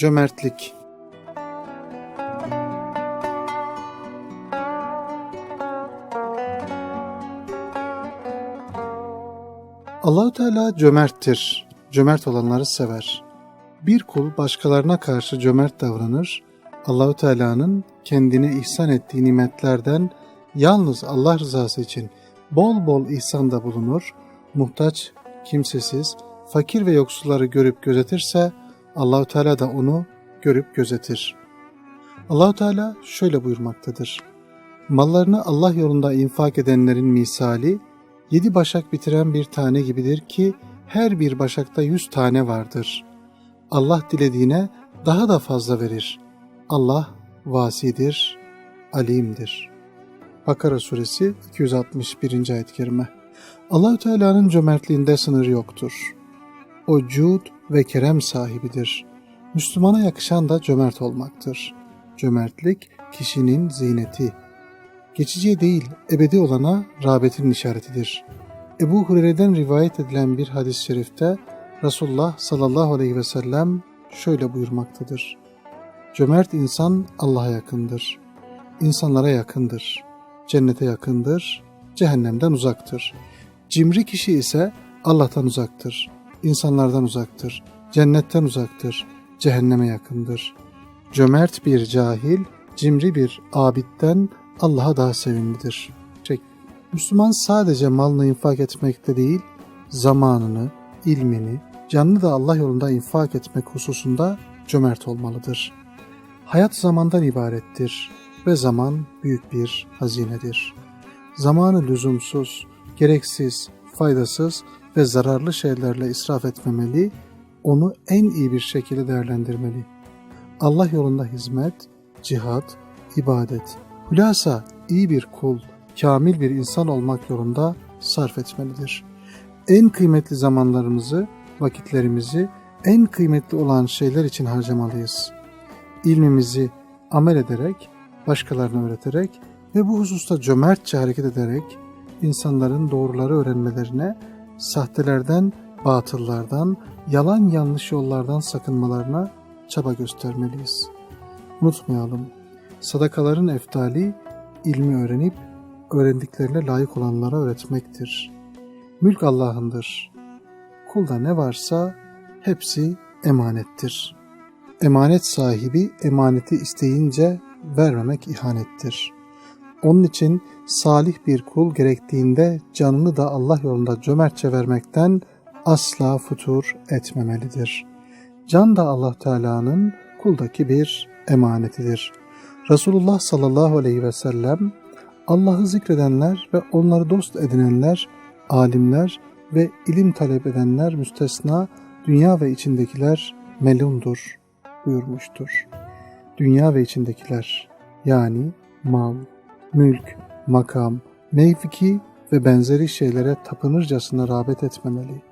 Cömertlik Allahü Teala cömerttir. Cömert olanları sever. Bir kul başkalarına karşı cömert davranır. Allahü Teala'nın kendine ihsan ettiği nimetlerden yalnız Allah rızası için bol bol ihsanda bulunur. Muhtaç, kimsesiz, fakir ve yoksulları görüp gözetirse Allahü Teala da onu görüp gözetir. Allahü Teala şöyle buyurmaktadır. Mallarını Allah yolunda infak edenlerin misali yedi başak bitiren bir tane gibidir ki her bir başakta yüz tane vardır. Allah dilediğine daha da fazla verir. Allah vasidir, alimdir. Bakara suresi 261. ayet-i kerime. Allahü Teala'nın cömertliğinde sınır yoktur. O cud ve kerem sahibidir. Müslümana yakışan da cömert olmaktır. Cömertlik kişinin ziyneti. Geçici değil, ebedi olana rağbetin işaretidir. Ebu Hureyre'den rivayet edilen bir hadis-i şerifte Resulullah sallallahu aleyhi ve sellem şöyle buyurmaktadır. Cömert insan Allah'a yakındır. İnsanlara yakındır. Cennete yakındır. Cehennemden uzaktır. Cimri kişi ise Allah'tan uzaktır. İnsanlardan uzaktır. Cennetten uzaktır. Cehenneme yakındır. Cömert bir cahil, cimri bir abitten Allah'a daha sevimlidir. Çek. Müslüman sadece malını infak etmekte değil, zamanını, ilmini, canını da Allah yolunda infak etmek hususunda cömert olmalıdır. Hayat zamandan ibarettir ve zaman büyük bir hazinedir. Zamanı lüzumsuz, gereksiz, faydasız ve zararlı şeylerle israf etmemeli, onu en iyi bir şekilde değerlendirmeli. Allah yolunda hizmet, cihat, ibadet, hülasa iyi bir kul, kamil bir insan olmak yolunda sarf etmelidir. En kıymetli zamanlarımızı, vakitlerimizi en kıymetli olan şeyler için harcamalıyız. İlmimizi amel ederek, başkalarına öğreterek ve bu hususta cömertçe hareket ederek insanların doğruları öğrenmelerine, sahtelerden, batıllardan, yalan yanlış yollardan sakınmalarına çaba göstermeliyiz. Unutmayalım, sadakaların eftali ilmi öğrenip öğrendiklerine layık olanlara öğretmektir. Mülk Allah'ındır. Kulda ne varsa hepsi emanettir. Emanet sahibi emaneti isteyince vermemek ihanettir. Onun için salih bir kul gerektiğinde canını da Allah yolunda cömertçe vermekten asla futur etmemelidir. Can da Allah Teala'nın kuldaki bir emanetidir. Resulullah sallallahu aleyhi ve sellem Allah'ı zikredenler ve onları dost edinenler, alimler ve ilim talep edenler müstesna, dünya ve içindekiler melundur buyurmuştur. Dünya ve içindekiler yani mal, mülk, makam, mevki ve benzeri şeylere tapınırcasına rağbet etmemeli.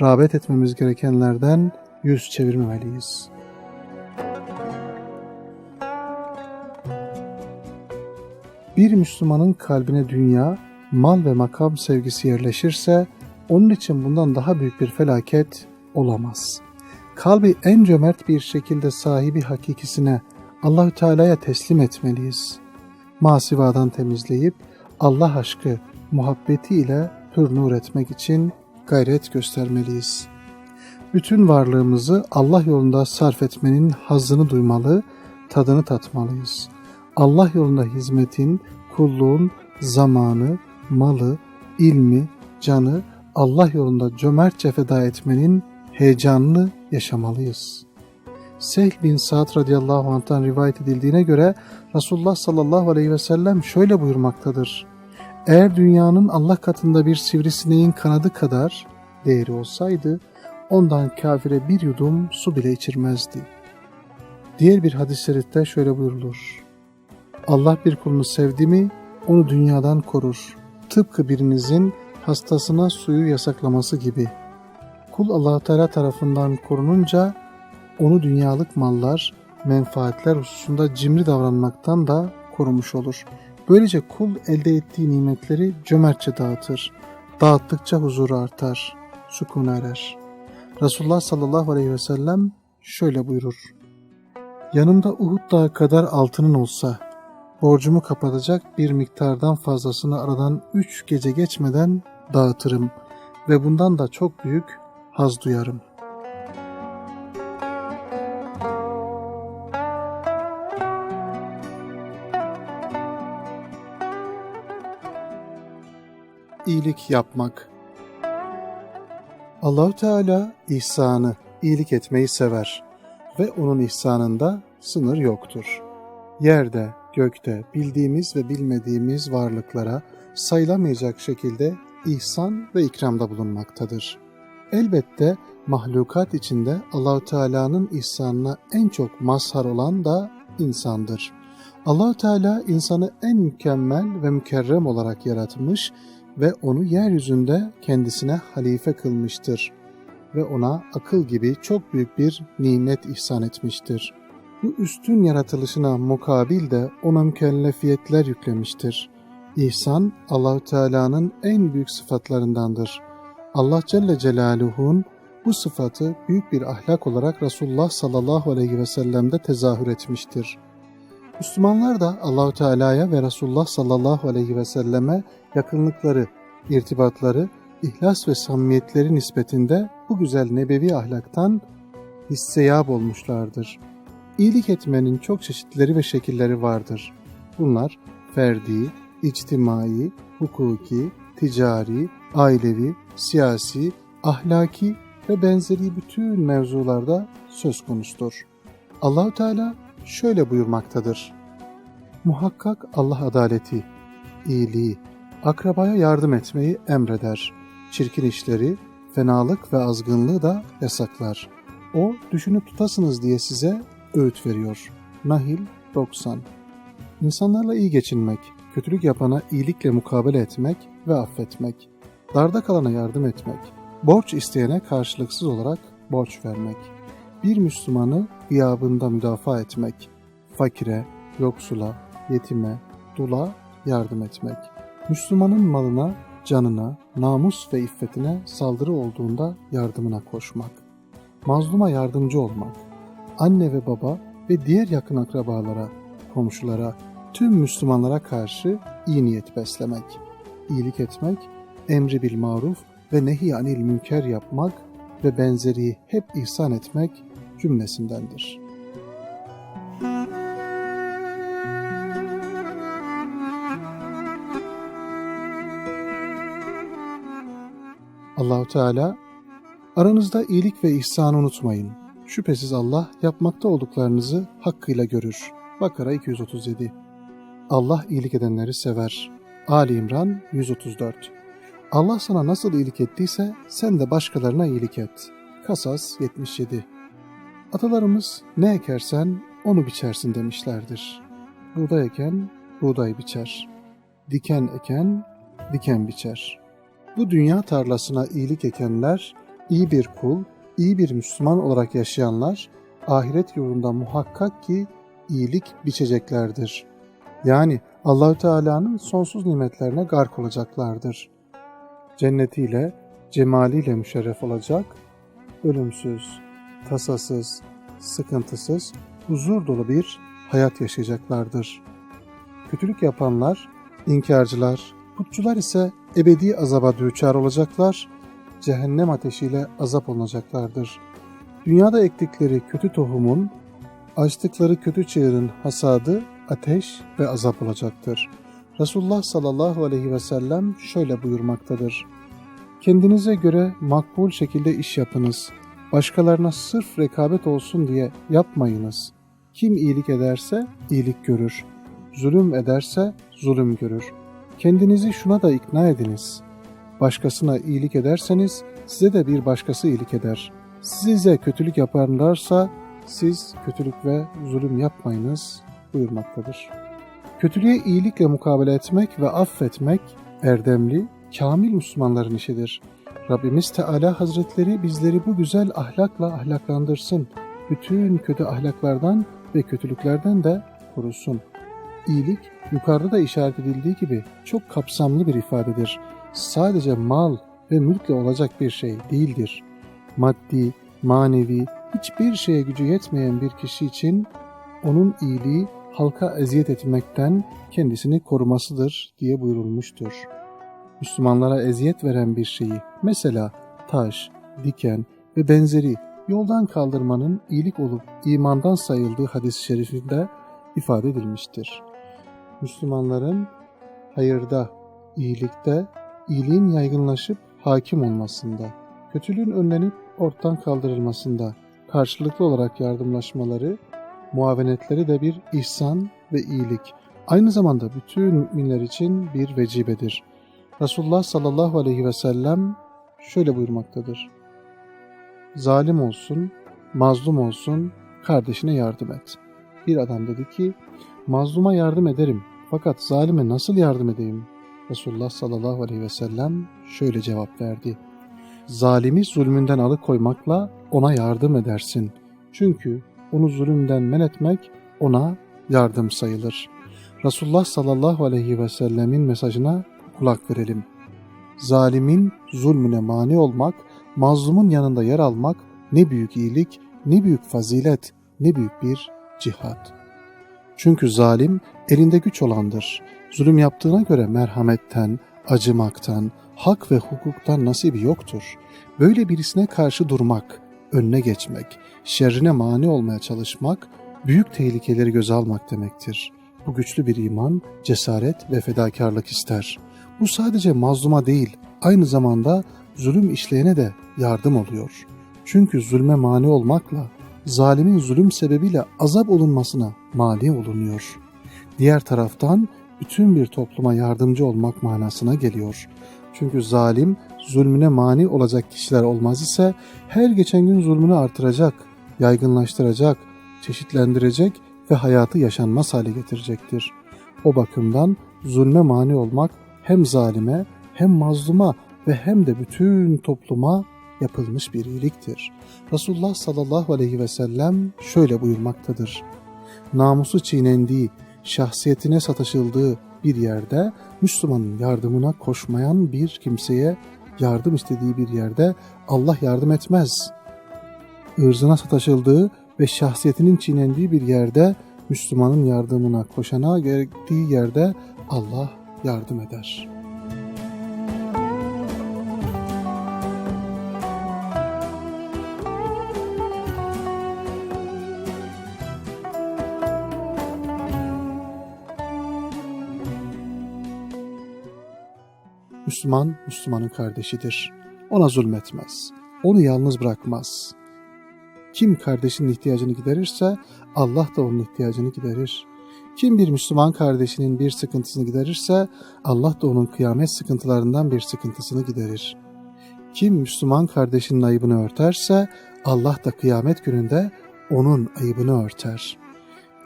Rağbet etmemiz gerekenlerden yüz çevirmemeliyiz. Bir Müslümanın kalbine dünya, mal ve makam sevgisi yerleşirse onun için bundan daha büyük bir felaket olamaz. Kalbi en cömert bir şekilde sahibi hakikisine Allahü Teala'ya teslim etmeliyiz. Masivadan temizleyip Allah aşkı, muhabbeti ile hür nur etmek için gayret göstermeliyiz. Bütün varlığımızı Allah yolunda sarf etmenin hazzını duymalı, tadını tatmalıyız. Allah yolunda hizmetin, kulluğun zamanı, malı, ilmi, canı Allah yolunda cömertçe feda etmenin heyecanını yaşamalıyız. Sehl bin Sa'd radıyallahu anh'tan rivayet edildiğine göre Resulullah sallallahu aleyhi ve sellem şöyle buyurmaktadır. Eğer dünyanın Allah katında bir sivrisineğin kanadı kadar değeri olsaydı, ondan kafire bir yudum su bile içirmezdi. Diğer bir hadis-i şerifte şöyle buyurulur. Allah bir kulunu sevdi mi, onu dünyadan korur. Tıpkı birinizin hastasına suyu yasaklaması gibi. Kul allah Teala tarafından korununca onu dünyalık mallar, menfaatler hususunda cimri davranmaktan da korumuş olur. Böylece kul elde ettiği nimetleri cömertçe dağıtır. Dağıttıkça huzuru artar, sukun erer. Resulullah sallallahu aleyhi ve sellem şöyle buyurur. Yanımda Uhud dağı kadar altının olsa, borcumu kapatacak bir miktardan fazlasını aradan üç gece geçmeden dağıtırım ve bundan da çok büyük haz duyarım. İyilik yapmak Allahü Teala ihsanı, iyilik etmeyi sever ve onun ihsanında sınır yoktur. Yerde, gökte, bildiğimiz ve bilmediğimiz varlıklara sayılamayacak şekilde ihsan ve ikramda bulunmaktadır. Elbette mahlukat içinde Allahü Teala'nın ihsanına en çok mazhar olan da insandır. Allahü Teala insanı en mükemmel ve mükerrem olarak yaratmış ve onu yeryüzünde kendisine halife kılmıştır ve ona akıl gibi çok büyük bir nimet ihsan etmiştir. Bu üstün yaratılışına mukabil de ona mükellefiyetler yüklemiştir. İhsan Allahü Teala'nın en büyük sıfatlarındandır. Allah Celle Celaluhu'nun bu sıfatı büyük bir ahlak olarak Resulullah sallallahu aleyhi ve sellem'de tezahür etmiştir. Müslümanlar da Allahü Teala'ya ve Resulullah sallallahu aleyhi ve selleme yakınlıkları, irtibatları, ihlas ve samimiyetleri nispetinde bu güzel nebevi ahlaktan hisseyab olmuşlardır. İyilik etmenin çok çeşitleri ve şekilleri vardır. Bunlar ferdi, içtimai, hukuki, ticari, ailevi, siyasi, ahlaki ve benzeri bütün mevzularda söz konusudur. Allahü Teala şöyle buyurmaktadır. Muhakkak Allah adaleti, iyiliği, akrabaya yardım etmeyi emreder. Çirkin işleri, fenalık ve azgınlığı da yasaklar. O düşünüp tutasınız diye size öğüt veriyor. Nahil 90 İnsanlarla iyi geçinmek, kötülük yapana iyilikle mukabele etmek ve affetmek, darda kalana yardım etmek, borç isteyene karşılıksız olarak borç vermek, bir Müslümanı gıyabında müdafaa etmek, fakire, yoksula, yetime, dula yardım etmek, Müslümanın malına, canına, namus ve iffetine saldırı olduğunda yardımına koşmak, mazluma yardımcı olmak, anne ve baba ve diğer yakın akrabalara, komşulara, tüm Müslümanlara karşı iyi niyet beslemek, iyilik etmek, emri bil maruf ve nehi anil münker yapmak ve benzeri hep ihsan etmek cümlesindendir. Allahu Teala aranızda iyilik ve ihsanı unutmayın. Şüphesiz Allah yapmakta olduklarınızı hakkıyla görür. Bakara 237 Allah iyilik edenleri sever. Ali İmran 134 Allah sana nasıl iyilik ettiyse sen de başkalarına iyilik et. Kasas 77 Atalarımız ne ekersen onu biçersin demişlerdir. Buğday eken buğday biçer. Diken eken diken biçer. Bu dünya tarlasına iyilik ekenler, iyi bir kul, iyi bir Müslüman olarak yaşayanlar, ahiret yolunda muhakkak ki iyilik biçeceklerdir. Yani Allahü Teala'nın sonsuz nimetlerine gark olacaklardır. Cennetiyle, cemaliyle müşerref olacak, ölümsüz, tasasız, sıkıntısız, huzur dolu bir hayat yaşayacaklardır. Kötülük yapanlar, inkarcılar, putçular ise ebedi azaba düçar olacaklar, cehennem ateşiyle azap olacaklardır. Dünyada ektikleri kötü tohumun, açtıkları kötü çığırın hasadı ateş ve azap olacaktır. Resulullah sallallahu aleyhi ve sellem şöyle buyurmaktadır. Kendinize göre makbul şekilde iş yapınız. Başkalarına sırf rekabet olsun diye yapmayınız. Kim iyilik ederse iyilik görür. Zulüm ederse zulüm görür. Kendinizi şuna da ikna ediniz. Başkasına iyilik ederseniz size de bir başkası iyilik eder. Size kötülük yaparlarsa siz kötülük ve zulüm yapmayınız buyurmaktadır. Kötülüğe iyilikle mukabele etmek ve affetmek erdemli, kamil Müslümanların işidir. Rabbimiz Teala Hazretleri bizleri bu güzel ahlakla ahlaklandırsın. Bütün kötü ahlaklardan ve kötülüklerden de korusun. İyilik yukarıda da işaret edildiği gibi çok kapsamlı bir ifadedir. Sadece mal ve mülkle olacak bir şey değildir. Maddi, manevi, hiçbir şeye gücü yetmeyen bir kişi için onun iyiliği halka eziyet etmekten kendisini korumasıdır diye buyurulmuştur. Müslümanlara eziyet veren bir şeyi, mesela taş, diken ve benzeri yoldan kaldırmanın iyilik olup imandan sayıldığı hadis-i şerifinde ifade edilmiştir. Müslümanların hayırda, iyilikte, iyiliğin yaygınlaşıp hakim olmasında, kötülüğün önlenip ortadan kaldırılmasında karşılıklı olarak yardımlaşmaları, muavenetleri de bir ihsan ve iyilik. Aynı zamanda bütün müminler için bir vecibedir. Resulullah sallallahu aleyhi ve sellem şöyle buyurmaktadır. Zalim olsun, mazlum olsun, kardeşine yardım et. Bir adam dedi ki, mazluma yardım ederim fakat zalime nasıl yardım edeyim? Resulullah sallallahu aleyhi ve sellem şöyle cevap verdi. Zalimi zulmünden alıkoymakla ona yardım edersin. Çünkü onu zulümden men etmek ona yardım sayılır. Resulullah sallallahu aleyhi ve sellemin mesajına kulak verelim. Zalimin zulmüne mani olmak, mazlumun yanında yer almak ne büyük iyilik, ne büyük fazilet, ne büyük bir cihat. Çünkü zalim elinde güç olandır. Zulüm yaptığına göre merhametten, acımaktan, hak ve hukuktan nasibi yoktur. Böyle birisine karşı durmak, önüne geçmek, şerrine mani olmaya çalışmak, büyük tehlikeleri göze almak demektir. Bu güçlü bir iman, cesaret ve fedakarlık ister. Bu sadece mazluma değil, aynı zamanda zulüm işleyene de yardım oluyor. Çünkü zulme mani olmakla, zalimin zulüm sebebiyle azap olunmasına mani olunuyor. Diğer taraftan bütün bir topluma yardımcı olmak manasına geliyor. Çünkü zalim zulmüne mani olacak kişiler olmaz ise her geçen gün zulmünü artıracak, yaygınlaştıracak, çeşitlendirecek ve hayatı yaşanmaz hale getirecektir. O bakımdan zulme mani olmak hem zalime hem mazluma ve hem de bütün topluma yapılmış bir iyiliktir. Resulullah sallallahu aleyhi ve sellem şöyle buyurmaktadır. Namusu çiğnendiği, şahsiyetine sataşıldığı bir yerde Müslümanın yardımına koşmayan bir kimseye yardım istediği bir yerde Allah yardım etmez. Irzına sataşıldığı ve şahsiyetinin çiğnendiği bir yerde Müslümanın yardımına koşana gerektiği yerde Allah yardım eder. Müslüman, Müslümanın kardeşidir. Ona zulmetmez. Onu yalnız bırakmaz. Kim kardeşinin ihtiyacını giderirse Allah da onun ihtiyacını giderir. Kim bir Müslüman kardeşinin bir sıkıntısını giderirse Allah da onun kıyamet sıkıntılarından bir sıkıntısını giderir. Kim Müslüman kardeşinin ayıbını örterse Allah da kıyamet gününde onun ayıbını örter.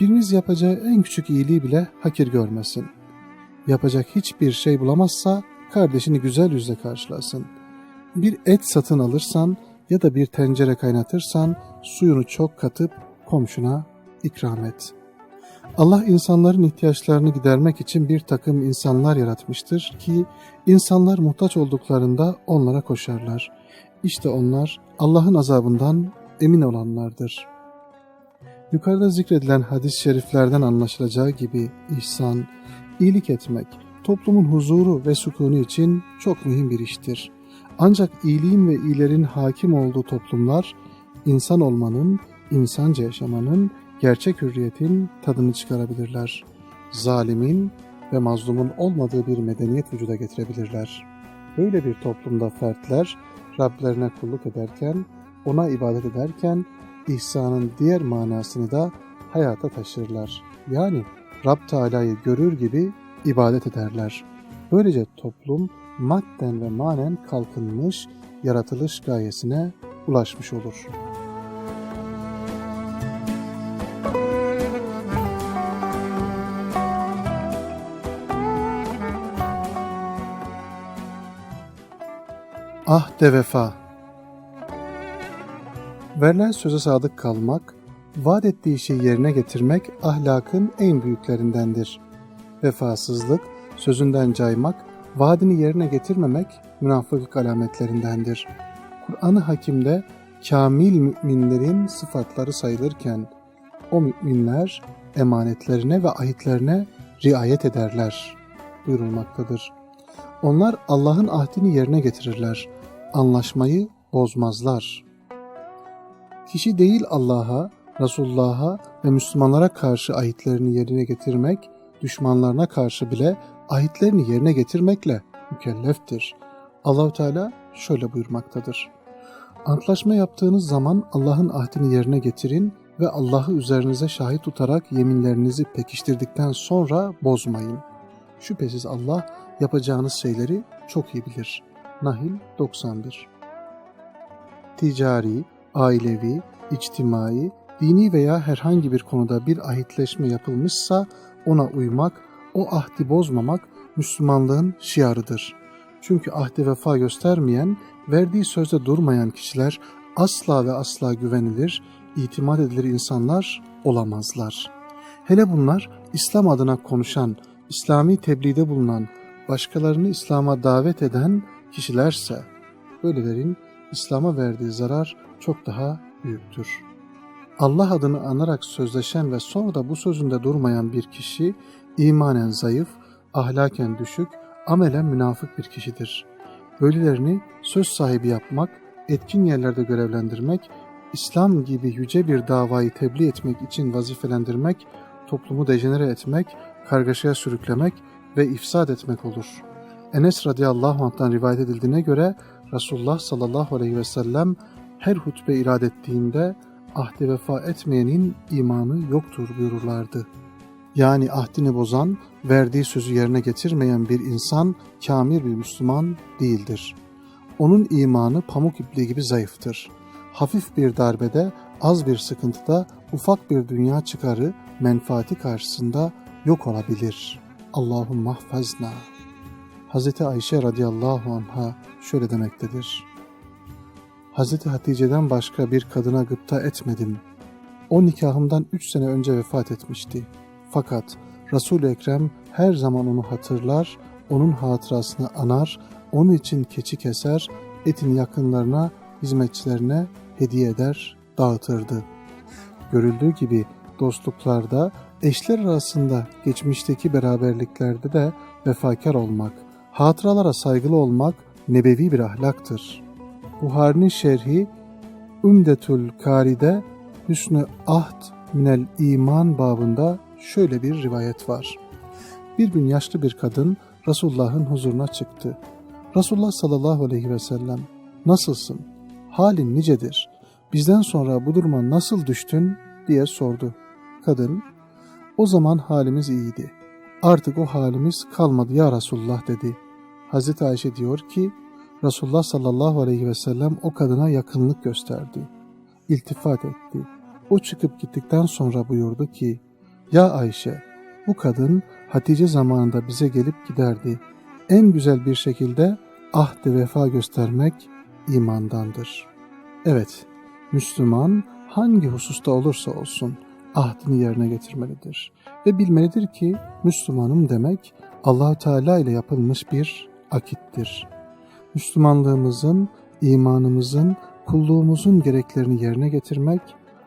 Biriniz yapacağı en küçük iyiliği bile hakir görmesin. Yapacak hiçbir şey bulamazsa kardeşini güzel yüzle karşılasın. Bir et satın alırsan ya da bir tencere kaynatırsan suyunu çok katıp komşuna ikram et. Allah insanların ihtiyaçlarını gidermek için bir takım insanlar yaratmıştır ki insanlar muhtaç olduklarında onlara koşarlar. İşte onlar Allah'ın azabından emin olanlardır. Yukarıda zikredilen hadis-i şeriflerden anlaşılacağı gibi ihsan, iyilik etmek, toplumun huzuru ve sükunu için çok mühim bir iştir. Ancak iyiliğin ve iyilerin hakim olduğu toplumlar, insan olmanın, insanca yaşamanın, gerçek hürriyetin tadını çıkarabilirler. Zalimin ve mazlumun olmadığı bir medeniyet vücuda getirebilirler. Böyle bir toplumda fertler Rablerine kulluk ederken, ona ibadet ederken ihsanın diğer manasını da hayata taşırlar. Yani Rab Teala'yı görür gibi ibadet ederler. Böylece toplum madden ve manen kalkınmış, yaratılış gayesine ulaşmış olur. Ahde vefa Verilen söze sadık kalmak, vaat ettiği şeyi yerine getirmek ahlakın en büyüklerindendir. Vefasızlık, sözünden caymak, vaadini yerine getirmemek münafıklık alametlerindendir. Kur'an-ı Hakim'de kamil müminlerin sıfatları sayılırken o müminler emanetlerine ve ahitlerine riayet ederler buyurulmaktadır. Onlar Allah'ın ahdini yerine getirirler. Anlaşmayı bozmazlar. Kişi değil Allah'a, Resulullah'a ve Müslümanlara karşı ahitlerini yerine getirmek, düşmanlarına karşı bile ahitlerini yerine getirmekle mükelleftir. Allahu Teala şöyle buyurmaktadır. Antlaşma yaptığınız zaman Allah'ın ahdini yerine getirin ve Allah'ı üzerinize şahit tutarak yeminlerinizi pekiştirdikten sonra bozmayın. Şüphesiz Allah yapacağınız şeyleri çok iyi bilir. Nahil 91 Ticari, ailevi, içtimai, dini veya herhangi bir konuda bir ahitleşme yapılmışsa ona uymak, o ahdi bozmamak Müslümanlığın şiarıdır. Çünkü ahde vefa göstermeyen, verdiği sözde durmayan kişiler asla ve asla güvenilir, itimat edilir insanlar olamazlar. Hele bunlar İslam adına konuşan, İslami tebliğde bulunan, başkalarını İslam'a davet eden kişilerse, böylelerin İslam'a verdiği zarar çok daha büyüktür. Allah adını anarak sözleşen ve sonra da bu sözünde durmayan bir kişi, imanen zayıf, ahlaken düşük, amelen münafık bir kişidir. Böylelerini söz sahibi yapmak, etkin yerlerde görevlendirmek, İslam gibi yüce bir davayı tebliğ etmek için vazifelendirmek, toplumu dejenere etmek, kargaşaya sürüklemek ve ifsad etmek olur. Enes radıyallahu anh'tan rivayet edildiğine göre Resulullah sallallahu aleyhi ve sellem her hutbe irad ettiğinde ahde vefa etmeyenin imanı yoktur buyururlardı. Yani ahdini bozan, verdiği sözü yerine getirmeyen bir insan kamil bir Müslüman değildir. Onun imanı pamuk ipliği gibi zayıftır. Hafif bir darbede, az bir sıkıntıda, ufak bir dünya çıkarı, menfaati karşısında yok olabilir. Allahum mahfazna. Hz. Ayşe radıyallahu anha şöyle demektedir. Hz. Hatice'den başka bir kadına gıpta etmedim. O nikahımdan üç sene önce vefat etmişti. Fakat Resul-i Ekrem her zaman onu hatırlar, onun hatırasını anar, onun için keçi keser, etin yakınlarına, hizmetçilerine hediye eder, dağıtırdı. Görüldüğü gibi dostluklarda, eşler arasında geçmişteki beraberliklerde de vefakar olmak, hatıralara saygılı olmak nebevi bir ahlaktır. Buhari'nin şerhi Ümdetül Kari'de Hüsnü Ahd minel iman babında şöyle bir rivayet var. Bir gün yaşlı bir kadın Resulullah'ın huzuruna çıktı. Resulullah sallallahu aleyhi ve sellem nasılsın? Halin nicedir? Bizden sonra bu duruma nasıl düştün? diye sordu. Kadın o zaman halimiz iyiydi. Artık o halimiz kalmadı ya Resulullah dedi. Hazreti Ayşe diyor ki Resulullah sallallahu aleyhi ve sellem o kadına yakınlık gösterdi. İltifat etti. O çıkıp gittikten sonra buyurdu ki Ya Ayşe bu kadın Hatice zamanında bize gelip giderdi. En güzel bir şekilde ahde vefa göstermek imandandır. Evet, Müslüman hangi hususta olursa olsun ahdini yerine getirmelidir ve bilmelidir ki Müslümanım demek Allahu Teala ile yapılmış bir akittir. Müslümanlığımızın, imanımızın, kulluğumuzun gereklerini yerine getirmek,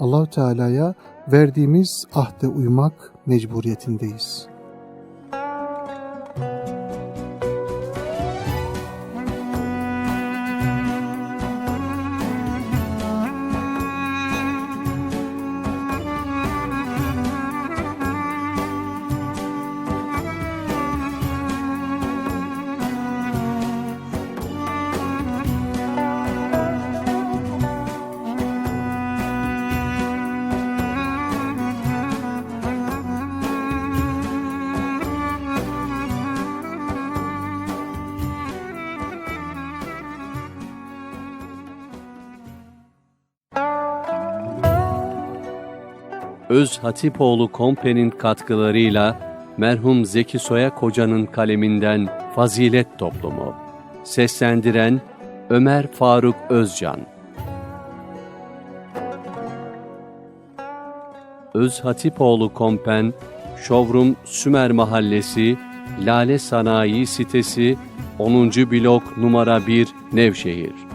Allahu Teala'ya verdiğimiz ahde uymak mecburiyetindeyiz. Öz Hatipoğlu Kompe'nin katkılarıyla merhum Zeki Soya Koca'nın kaleminden Fazilet Toplumu. Seslendiren Ömer Faruk Özcan. Öz Hatipoğlu Kompen, Şovrum Sümer Mahallesi, Lale Sanayi Sitesi, 10. blok numara 1 Nevşehir.